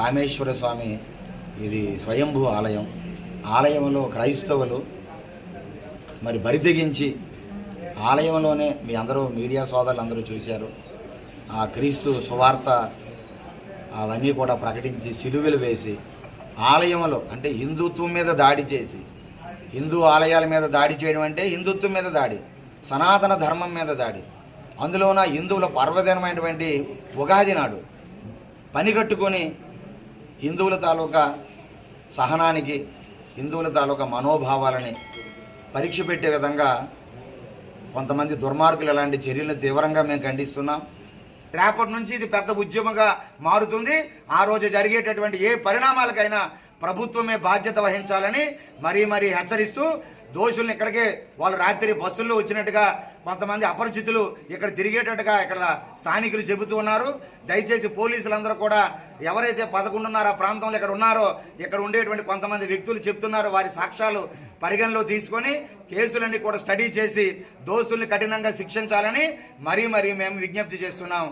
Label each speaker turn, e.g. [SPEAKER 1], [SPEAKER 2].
[SPEAKER 1] కామేశ్వర స్వామి ఇది స్వయంభూ ఆలయం. ఆలయంలో క్రైస్తవులు మరి బరితెగించి ఆలయంలోనే మీ అందరూ మీడియా సోదరులు అందరూ చూశారు. ఆ క్రీస్తు సువార్త అవన్నీ కూడా ప్రకటించి సిలువలు వేసి ఆలయంలో అంటే హిందుత్వం మీద దాడి చేసి హిందూ ఆలయాల మీద దాడి చేయడం అంటే హిందుత్వం మీద దాడి సనాతన ధర్మం మీద దాడి. అందులోన హిందువుల పర్వదినమైనటువంటి ఉగాది నాడు పని కట్టుకొని హిందువుల తాలూకా సహనానికి హిందువుల తాలూకా మనోభావాలని పరీక్ష పెట్టే విధంగా కొంతమంది దుర్మార్గులు ఇలాంటి చర్యలను తీవ్రంగా మేము ఖండిస్తున్నాం. రేపటి నుంచి ఇది పెద్ద ఉద్యమంగా మారుతుంది. ఆ రోజు జరిగేటటువంటి ఏ పరిణామాలకైనా ప్రభుత్వమే బాధ్యత వహించాలని మరీ మరీ హెచ్చరిస్తూ దోషుల్ని ఇక్కడికే వాళ్ళు రాత్రి బస్సుల్లో వచ్చినట్టుగా కొంతమంది అపరిచితులు ఇక్కడ తిరిగేటట్టుగా ఇక్కడ స్థానికులు చెబుతూ ఉన్నారు. దయచేసి పోలీసులందరూ కూడా ఎవరైతే పదకొండున్నర ప్రాంతంలో ఇక్కడ ఉన్నారో ఇక్కడ ఉండేటువంటి కొంతమంది వ్యక్తులు చెప్తున్నారో వారి సాక్ష్యాలు పరిగణలో తీసుకొని కేసులన్నీ కూడా స్టడీ చేసి దోషుల్ని కఠినంగా శిక్షించాలని మరీ మరీ మేము విజ్ఞప్తి చేస్తున్నాం.